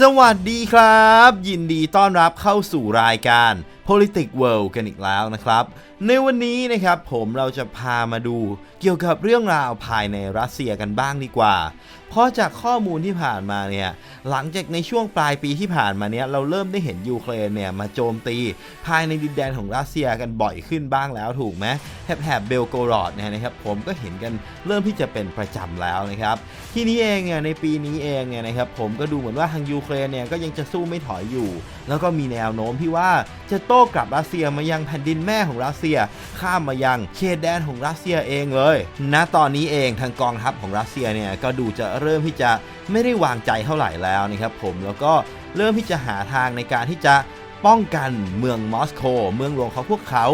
สวัสดีครับ ยินดีต้อนรับเข้าสู่รายการ Politics World กันอีกแล้วนะครับ ในวันนี้นะครับผมเราจะพามาดูเกี่ยวกับเรื่องราวภายในรัสเซียกันบ้างดีกว่าเพราะจากข้อมูลที่ผ่านมาเนี่ยหลังจากในช่วงปลายปีที่ผ่านมาเนี่ยเราเริ่มได้เห็นยูเครนเนี่ยมาโจมตีภายในดินแดนของรัสเซียกันบ่อยขึ้นบ้างแล้วถูกไหมแถบแถบเบลโกรอดเนี่ยนะครับผมก็เห็นกันเริ่มที่จะเป็นประจำแล้วนะครับที่นี้เองเนี่ยในปีนี้เองเนี่ยนะครับผมก็ดูเหมือนว่าทางยูเครนเนี่ยก็ยังจะสู้ไม่ถอยอยู่ แล้วก็มีแนวโน้มที่ว่าจะโต้กลับรัสเซียมายังแผ่นดินแม่ของรัสเซีย ข้ามมายังเขตแดนของรัสเซียเองเลยณตอนนี้เองทางกองทัพของรัสเซียเนี่ยก็ดูจะเริ่มที่จะไม่ได้วางใจเท่าไหร่แล้วนะครับผมแล้วก็เริ่มที่จะหาทางในการที่จะป้องกันเมืองมอสโกเมืองหลวงของพวกเขา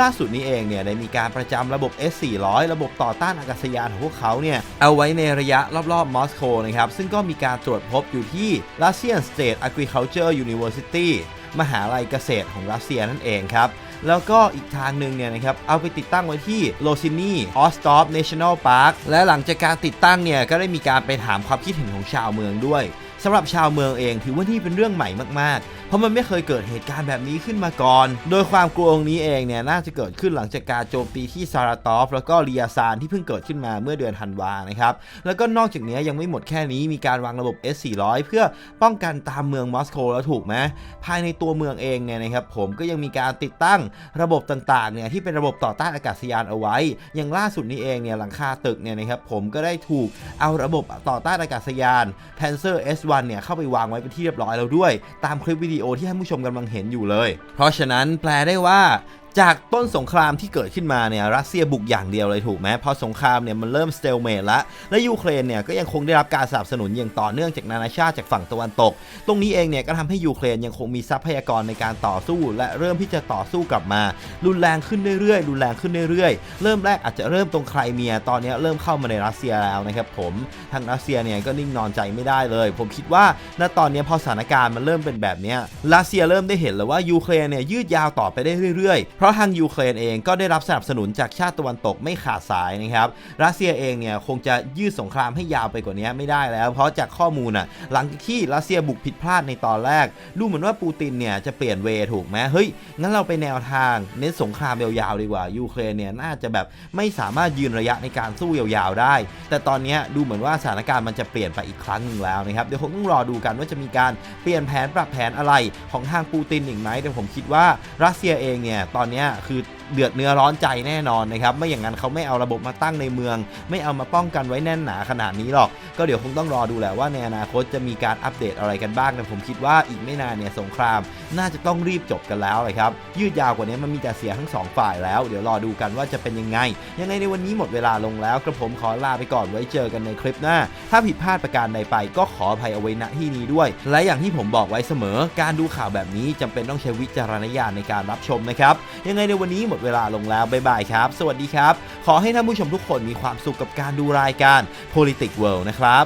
ล่าสุดนี้เองเนี่ยได้มีการประจำระบบ S400 ระบบต่อต้านอากาศยานของพวกเขาเนี่ยเอาไว้ในระยะรอบๆมอสโกนะครับซึ่งก็มีการตรวจพบอยู่ที่ Russian State Agriculture University มหาลัยเกษตรของรัสเซียนั่นเองครับ แล้วก็อีกทางหนึ่งเนี่ยนะครับเอาไปติดตั้งไว้ที่โลซินีออสตอฟเนชั่นแนลพาร์คและหลังจากการติดตั้งเนี่ยก็ได้มีการไปถามความคิดเห็นของชาวเมืองด้วยสำหรับชาวเมืองเองถือว่านี่เป็นเรื่องใหม่มากๆ เพราะมันไม่เคยเกิดเหตุการณ์แบบนี้ขึ้นมาก่อน โดยความกลัวงนี้เองเนี่ยน่าจะเกิดขึ้นหลังจากการโจมตีที่ซาราตอฟแล้วก็เรียซานที่เพิ่งเกิดขึ้นมาเมื่อเดือนธันวานะครับแล้วก็นอกจากนี้ยังไม่หมดแค่นี้มีการวางระบบ S400 เพื่อป้องกันตามเมืองมอสโกแล้วถูกไหมภายในตัวเมืองเองเนี่ยนะครับผมก็ยังมีการติดตั้งระบบต่างๆเนี่ยที่เป็นระบบต่อต้านอากาศยานเอาไว้ อย่างล่าสุดนี้เองเนี่ยหลังคาตึกเนี่ยนะครับผมก็ได้ถูกเอาระบบต่อต้านอากาศยาน Panzer S1 เนี่ยเข้าไปวางไว้เป็นที่เรียบร้อยแล้วด้วย ตามคลิปวิดีโอที่ท่านผู้ชมกำลังเห็นอยู่เลย เพราะฉะนั้นแปลได้ว่า จากต้นสงครามที่เกิดขึ้นมาเนี่ยรัสเซียบุกอย่างเดียวเลยถูกไหมพอสงครามเนี่ยมันเริ่มสเตลเมทล้วและยูเครนเนี่ยก็ยังคงได้รับการสนับสนุนอย่างต่อเนื่องจากนานาชาติจากฝั่งตะวันตก ตรงนี้เองเนี่ยก็ทำให้ยูเครนยังคงมีทรัพยากรในการต่อสู้ และเริ่มที่จะต่อสู้กลับมา รุนแรงขึ้นเรื่อยๆรุนแรงขึ้นเรื่อยๆ เริ่มแรกอาจจะเริ่มตรงไครเมีย ตอนนี้เริ่มเข้ามาในรัสเซียแล้วนะครับผมทางรัสเซียเนี่ยก็นิ่งนอนใจไม่ได้เลย ผมคิดว่าณตอนนี้พอสถานการณ์มันเริ่มเป็นแบบนี้รัสเซียเริ่มได้เห็นแล้วว่ายูเครนเนี่ยยืดยาวต่อไปได้เรื่อยๆเราะทางยูเครนเองก็ได้รับสนับสนุนจากชาติตะวันตกไม่ขาดสายนะครับรัสเซียเองเนี่ยคงจะยืดสงครามให้ยาวไปกว่านี้ไม่ได้แล้ว เพราะจากข้อมูลอะหลังที่รัสเซียบุกผิดพลาดในตอนแรก ดูเหมือนว่าปูตินเนี่ยจะเปลี่ยนเวถูกไหมเฮ้ยงั้นเราไปแนวทางเน้นสงครามยาวๆดีกว่ายูเครนเนี่ยน่าจะแบบไม่สามารถยืนระยะในการสู้ยาวๆได้ แต่ตอนนี้ดูเหมือนว่าสถานการณ์มันจะเปลี่ยนไปอีกครั้งหนึ่งแล้วนะครับเดี๋ยวคงต้องรอดูกันว่าจะมีการเปลี่ยนแผนปรับแผนอะไรของทางปูตินอีกไหมแต่ผมคิดว่ารัสเซียเองเนี่ยตอนเนี้ยคือ เดือดเนื้อร้อนใจแน่นอนนะครับไม่อย่างนั้นเขาไม่เอาระบบมาตั้งในเมือง ไม่เอามาป้องกันไว้แน่นหนาขนาดนี้หรอก ก็เดี๋ยวคงต้องรอดูแหละว่าในอนาคตจะมีการอัปเดตอะไรกันบ้างแต่ผมคิดว่าอีกไม่นานเนี่ยสงคราม น่าจะต้องรีบจบกันแล้วเลยครับยืดยาวกว่านี้มันมีแต่เสียทั้งสองฝ่ายแล้ว เดี๋ยวรอดูกันว่าจะเป็นยังไง ยังไงในวันนี้หมดเวลาลงแล้วกระผมขอลาไปก่อนไว้เจอกันในคลิปหน้า ถ้าผิดพลาดประการใดไปก็ขออภัยเอาไว้ณที่นี้ด้วย และอย่างที่ผมบอกไว้เสมอ การดูข่าวแบบนี้จำเป็นต้องใช้วิจารณญาณในการรับชมนะครับ ยังไงในวันนี้หมดเวลาลงแล้วบ๊ายบายครับ สวัสดีครับ ขอให้ท่านผู้ชมทุกคนมีความสุขกับการดูรายการ Politics World นะครับ